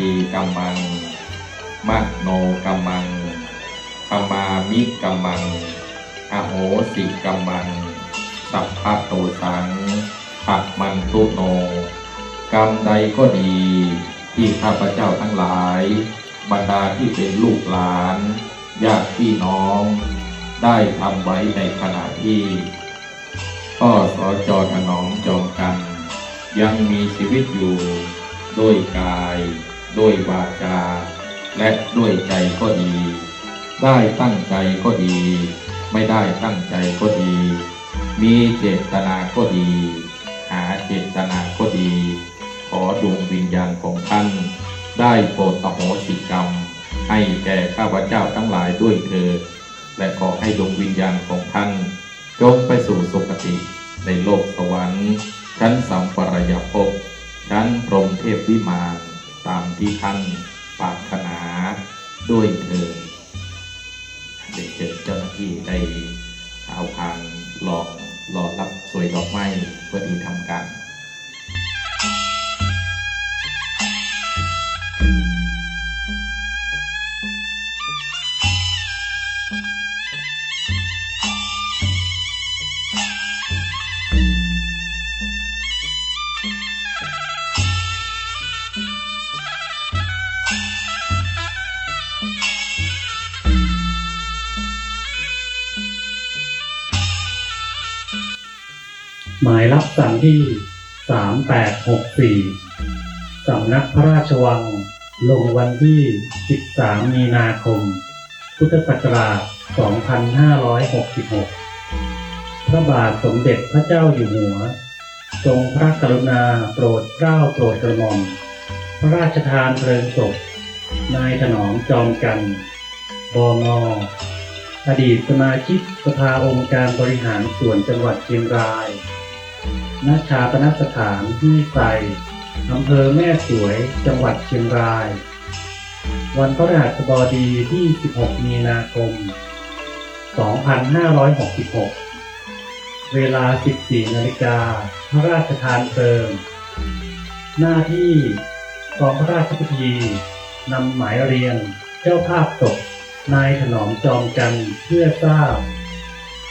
จีกัมมังมโนกัมมังธรรมามิกัมมัง อโหสิกัมมัง สัพพะโตสังปักมันตุโน กรรมใดก็ดีที่ข้าพเจ้าทั้งหลาย บรรดาที่เป็นลูกหลานญาติพี่น้อง ได้ทำไว้ในขณะที่พ่อสอจอถนอมจอมกัน ยังมีชีวิตอยู่ด้วยกาย ด้วยวาจา และด้วยใจก็ดี ได้ตั้งใจก็ดี ไม่ได้ตั้งใจก็ดี มีเจตนาก็ดี หาเจตนาก็ดี ขอดวงวิญญาณของท่าน ได้โปรดอโหสิกรรม ให้แก่ข้าพเจ้าทั้งหลายด้วยเถิดและขอให้ดวงวิญญาณของท่านจงไปสู่สุคติในโลกสวรรค์ชั้นสัมป ที่ท่านปรารถ มายรับสั่งที่ 3864 สำนักพระราชวัง ลงวันที่ 13 มีนาคม พุทธศักราช 2566 พระบาทสมเด็จพระเจ้าอยู่หัว ทรงพระกรุณาโปรดเกล้าโปรดกระหม่อม พระราชทานเพลิงศพ นายถนอมจอมกัน บงอดีตสมาชิกสภาองค์การบริหารส่วนจังหวัดเชียงราย ณชาปนสถานห้วยไทรอำเภอแม่สวย จังหวัดเชียงราย วันพฤหัสบดีที่ 16 มีนาคม 2566 เวลา 14 นาฬิกา พระราชทานเพลิง หน้าที่กองพระราชพิธีนำหมายเรียนเจ้าภาพศพนายถนอมจอมกันเพื่อทราบ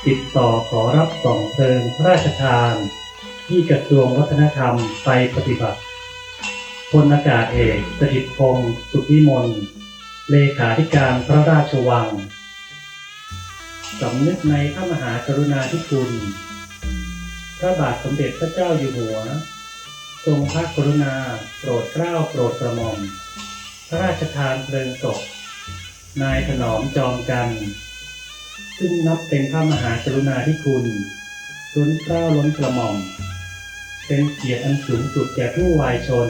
ติดต่อขอรับส่องเพลิงพระราชทาน ที่กระทรวงวัฒนธรรมไปปฏิบัติพลอากาศเอกสถิตพงศ์สุขวิมลเลขาธิการพระราชวัง สำนึกในพระมหากรุณาธิคุณ พระบาทสมเด็จพระเจ้าอยู่หัว ทรงพระกรุณาโปรดเกล้าโปรดกระหม่อม พระราชทานเพลิงศพนายถนอมจอมกัน ซึ่งนับเป็นพระมหากรุณาธิคุณล้นเกล้าล้นกระหม่อม เป็นเกียรติอันสูงสุดแก่ผู้วายชน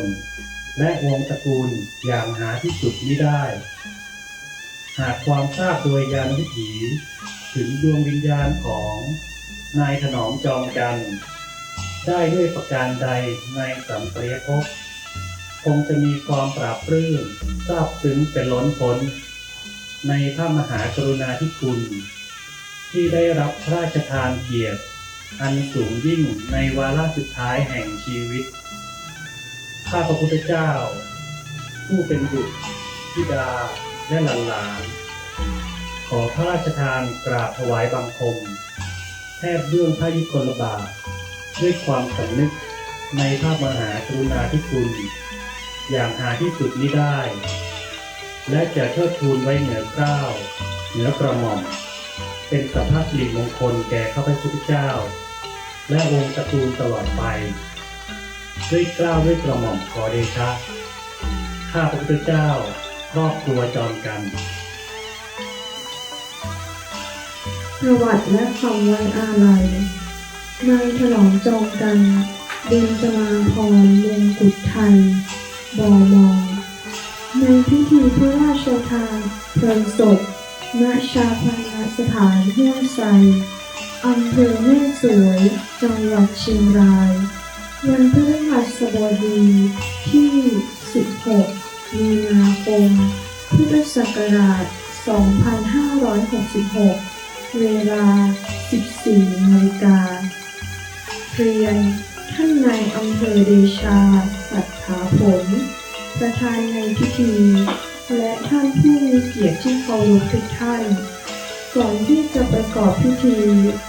และวงตระกูลอย่างหาที่สุดมิได้ หากความทราบโดยยานวิถีถึงดวงวิญญาณของนายถนอมจอมกันได้ด้วยประการใดในสัมปรายภพคงจะมีความปราบปลื้มซาบซึ้งเป็นล้นพ้นในพระมหากรุณาธิคุณ ที่ได้รับพระราชทานเกียรติ อันสูงยิ่งในวาระสุดท้ายแห่งชีวิต ข้าพระพุทธเจ้า ผู้เป็นบุตรธิดาและหลานๆขอพระราชทานกราบถวายบังคม แทบเบื้องพระยุคลบาทด้วยความสำนึกในพระมหากรุณาธิคุณ อย่างหาที่สุดมิได้ และจะเทิดทูนไว้เหนือเกล้าเหนือกระหม่อม เป็นสัพพสิริมงคลแก่ข้าพเจ้าและวงศ์ตระกูลตลอดไป ด้วยกล้าวด้วยกระหม่อมขอเดชะ ข้าพระพุทธเจ้าครอบครัวจอมกันประวัติและคำไว้อาลัยนายถนอมจองกันเบญจมาพรมงกุฎไทย บอมอในพิธีพระราชทานเพลิงศพ ณชาพนสถานห้วยไซอำเภอแม่สวย จังหวัดเชียงราย วันพฤหัสบดีที่ 16 มีนาคม พุทธศักราช 2566 เวลา 14นาฬิกาเรียนท่านนายอำเภอเดชา สัทธาผล ประธานในพิธี และท่านผู้มีเกียรติที่เคารพทุกท่าน ก่อนที่จะประกอบพิธี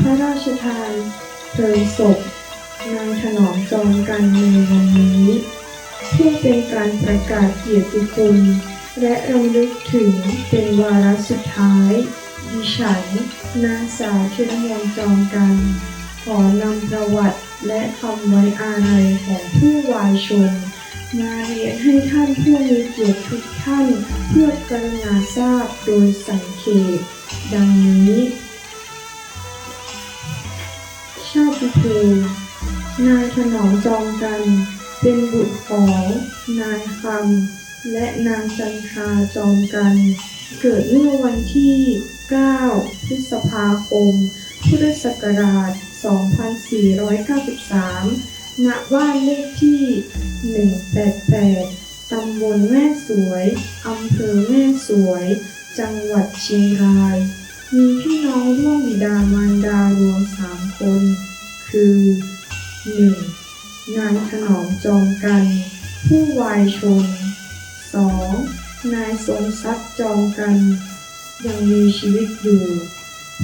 พระราชทานเพลิงศพนายถนอมจองกันในวันนี้ เพื่อเป็นการประกาศเกียรติคุณ และรำลึกถึงเป็นวาระสุดท้าย ดิฉันนางสาวเชิรมนจองกัน ขอนำประวัติและคำไว้อาลัยของผู้วายชน มาเรียนให้ท่านผู้มีเกียรติทุกท่านเพื่อกรุณาทราบโดยสังเขปดังนี้ ชาติภูนายถนอมจองกัน เป็นบุตรของนายคำและนางจันทาจองกัน เกิดเมื่อวันที่ 9 พฤษภาคม พุทธศักราช 2493 ณบ้านเลขที่ 188 ตำบลแม่สวย อำเภอแม่สวย จังหวัดเชียงราย มีพี่น้องร่วมบิดามารดารวมสามคน คือ 1. นายถนอมจองกัน ผู้วายชน 2. นายสมทรัพย์จองกัน ยังมีชีวิตอยู่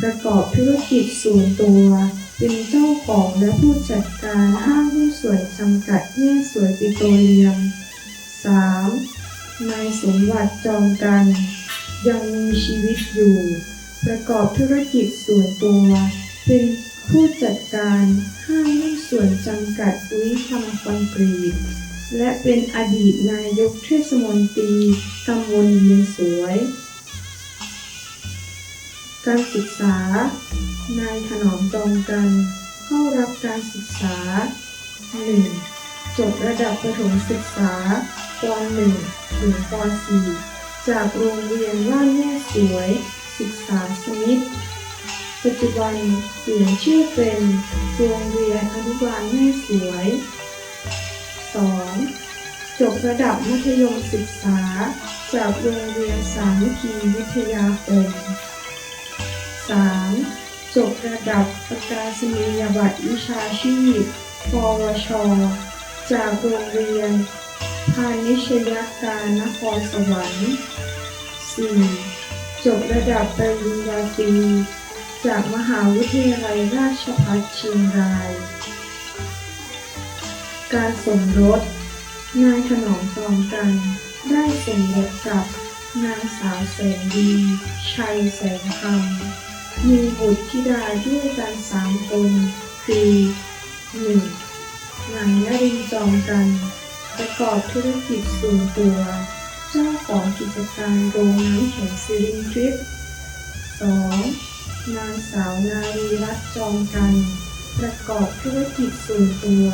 ประกอบธุรกิจส่วนตัว เป็นเจ้าของและผู้จัดการห้างหุ้นส่วนจำกัดแม่สวยปิโตรเลียม 3. นายสมบัติจองกัน ยังมีชีวิตอยู่ ประกอบธุรกิจส่วนตัว เป็นผู้จัดการห้างหุ้นส่วนจำกัดอุ้ยทำคอนกรีตและเป็นอดีตนายกเทศมนตรีตำบลเวียนสวย การศึกษา นายถนอมจองกันเข้ารับการศึกษา 1. จบระดับประถมศึกษาป .1 ถึงป .4 จากโรงเรียนบ้านแม่สวย ศึกษาสมิตปัจจุบันเปลี่ยนชื่อเป็นโรงเรียนอนุบาลแม่สวย 2. จบระดับมัธยมศึกษา จากโรงเรียนสามัคคีวิทยาคม 3. จบระดับประกาศนียบัตรวิชาชีพ ปวช จากโรงเรียน พาณิชยการนครสวรรค์ 4. จบระดับปริญญาตรีจากมหาวิทยาลัยราชภัฏเชียงราย การสมรส นายถนอมจอมกัน ได้สมรสกับนางสาวแสงดี ชัยแสงคำ มีบุตรธิดาด้วยกันสามคน คือหนึ่งนางนรินจอมกัน ประกอบธุรกิจส่วนตัว เจ้าของกิจการโรงน้ำแข็งซิลินทริป 2. นางสาวนารีรัตน์จอมกัน ประกอบธุรกิจส่วนตัว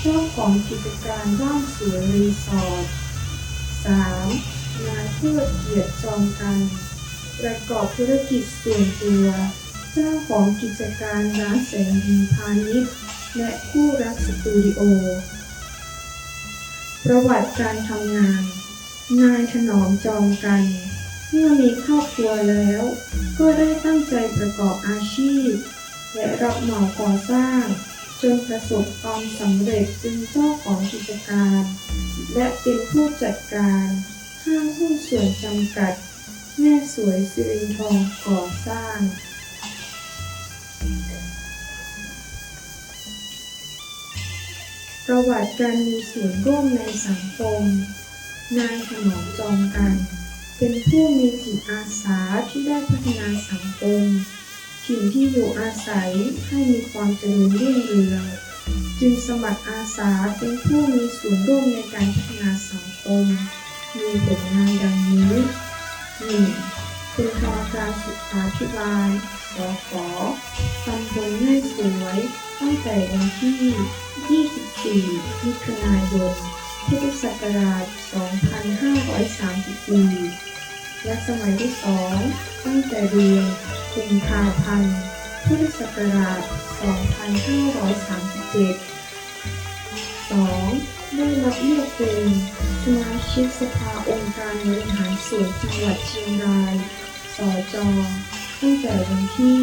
เจ้าของกิจการบ้านสวยรีสอร์ท 3. นายเพื่อเกียรติจอมกัน ประกอบธุรกิจส่วนตัว เจ้าของกิจการร้านแสงดีพาณิชย์ และคู่รักสตูดิโอ ประวัติการทำงาน นายถนอมจองกัน เมื่อมีครอบครัวแล้ว ก็ได้ตั้งใจประกอบอาชีพ และรับเหมาก่อสร้าง จนประสบความสำเร็จเป็นเจ้าของกิจการ และเป็นผู้จัดการห้างหุ้นส่วนจำกัด แม่สวยสิรินทองก่อสร้าง ประวัติการมีส่วนร่วมในสังคม นายถนอมจองกัน เป็นผู้มีจิตอาสาที่ได้พัฒนาสังคมถิ่นที่อยู่อาศัยให้มีความเจริญรุ่งเรืองจึงสมัครอาสาเป็นผู้มีส่วนร่วมในการพัฒนาสังคม มีผลงานดังนี้ 1. เป็นกรรมการศึกษาธิบาลสขตำบลแม่สวยตั้งแต่วันที่ 24 มิถุนายน พุทธศักราช 2534 และสมัยที่ 2 ตั้งแต่เดือนกุมภาพันธ์ พุทธศักราช 2537 2. ได้รับเลือกเป็น สมาชิกสภาองค์การบริหารส่วนจังหวัดเชียงราย สจ ตั้งแต่วันที่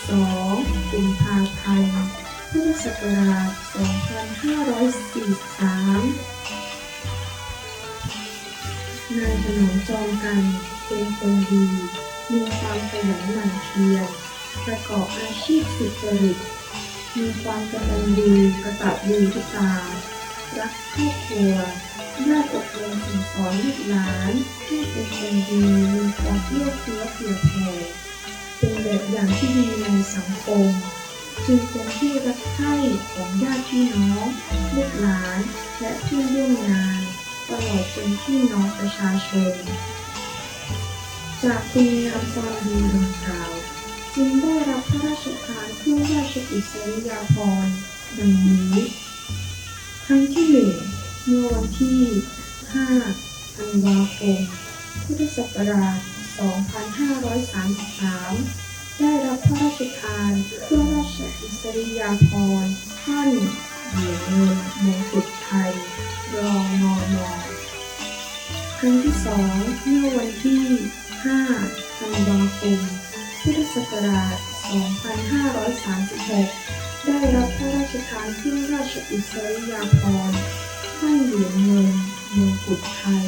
12 กุมภาพันธ์ พุทธศักราช 2543 นายถนอมจองกันเป็นคนดี มีความขยันหมั่นเพียร ประกอบอาชีพสุจริต มีความกตัญญูกระตับยูทุกตา รักครอบครัวได้อบรมสั่งสอนลูกหลานให้เป็นคนดีมีความเอื้อเฟื้อเผื่อแผ่เป็นแบบอย่างที่ดีในสังคม จึงเป็นที่รักใคร่ของญาติพี่น้องลูกหลานและเพื่อนร่วมงานตลอดจนพี่น้องประชาชน จากคุณงามความดีดังกล่าวจึงได้รับพระราชทานเครื่องราชอิสริยาภรณ์ดังนี้ รั้งที่หนึ่งเมื่อวันที่ 5 ธันวาคม พุทธศักราช 2533 ได้รับพระราชทานเครื่องราชอิสริยาภรณ์ท่านเหรียญเงินมงกุฎไทย รองนอนอครั้งที่สองเมื่อวันที่ 5 ธันวาคม พุทธศักราช 2536 ได้รับพระราชทานเครื่องราชอิสริยาภรณ์ท่านเหรียญเงินมงกุฎไทย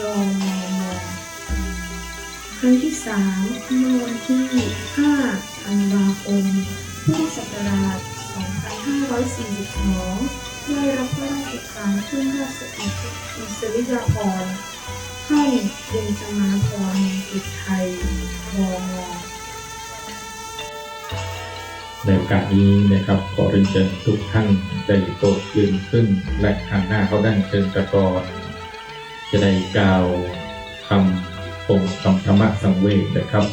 รองนอนอครั้งที่สามเมื่อวันที่ 5 ธันวาคม พุทธศักราช 2542 ได้รับพระราชทานเครื่องราชอิสริยาภรณ์ให้เบญจมาภรณ์มงกุฎไทยวงน ในโอกาสนี้นะครับขอเรียนเชิญทุกท่านได้โปรดยืนขึ้น และหันหน้าเข้าด้านเชิญตะกอนจะได้กล่าวคำองค์ธรรมะสังเวชนะครับ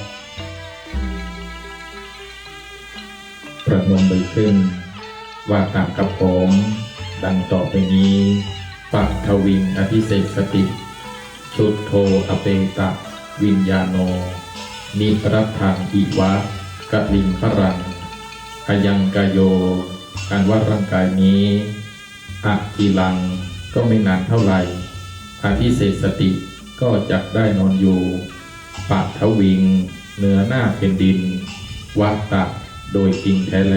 ประนมมือขึ้น ว่าตามกับผมดังต่อไปนี้ปัทวิงอภิเศษสติ ชุดโทอเปตะ วิญญาโน นิรัตถังอิวะกะลิงพรัง พยังกายโย การว่าร่างกายนี้อะทีลังก็ไม่นานเท่าไหร่อภิเศษสติก็จักได้นอนอยู่ปัทวิง เหนือหน้าเป็นดิน วัตตะโดยจริงแท้แล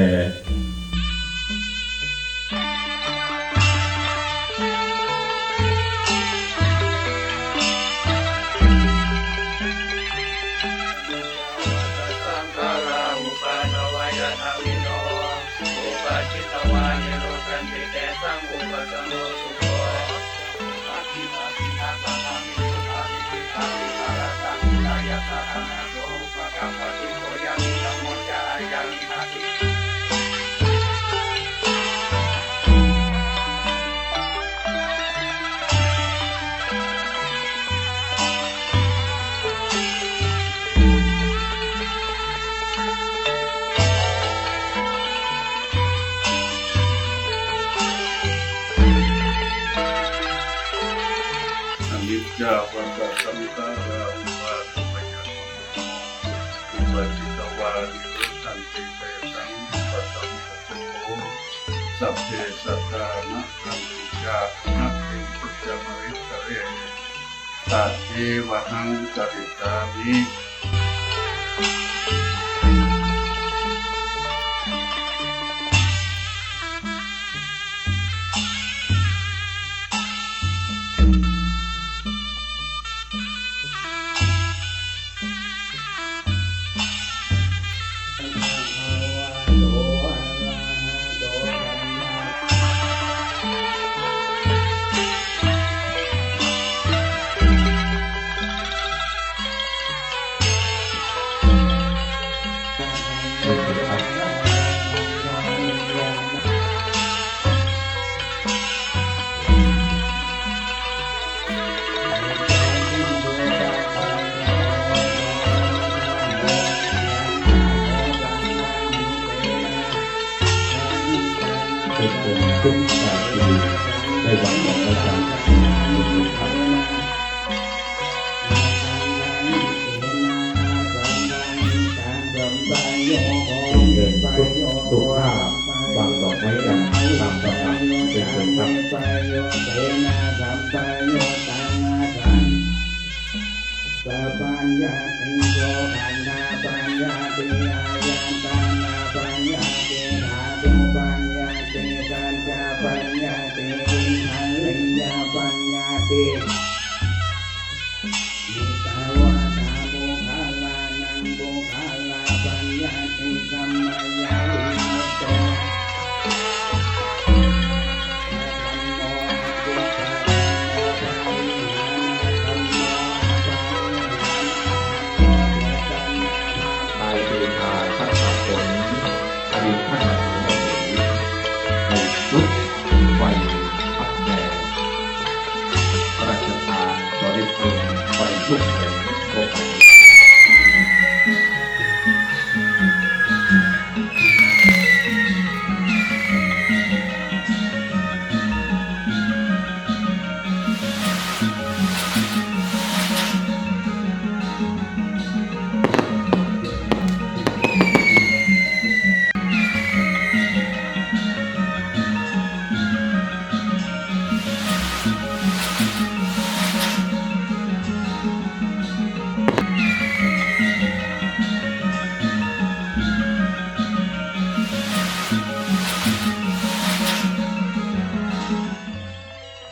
กา ตัดเทวหังจริตามิเป็น สุภาพวางดอกไม้จันทร์ตามประทับเป็นคนครับปัญญาติโยปัญญาปัญญาติ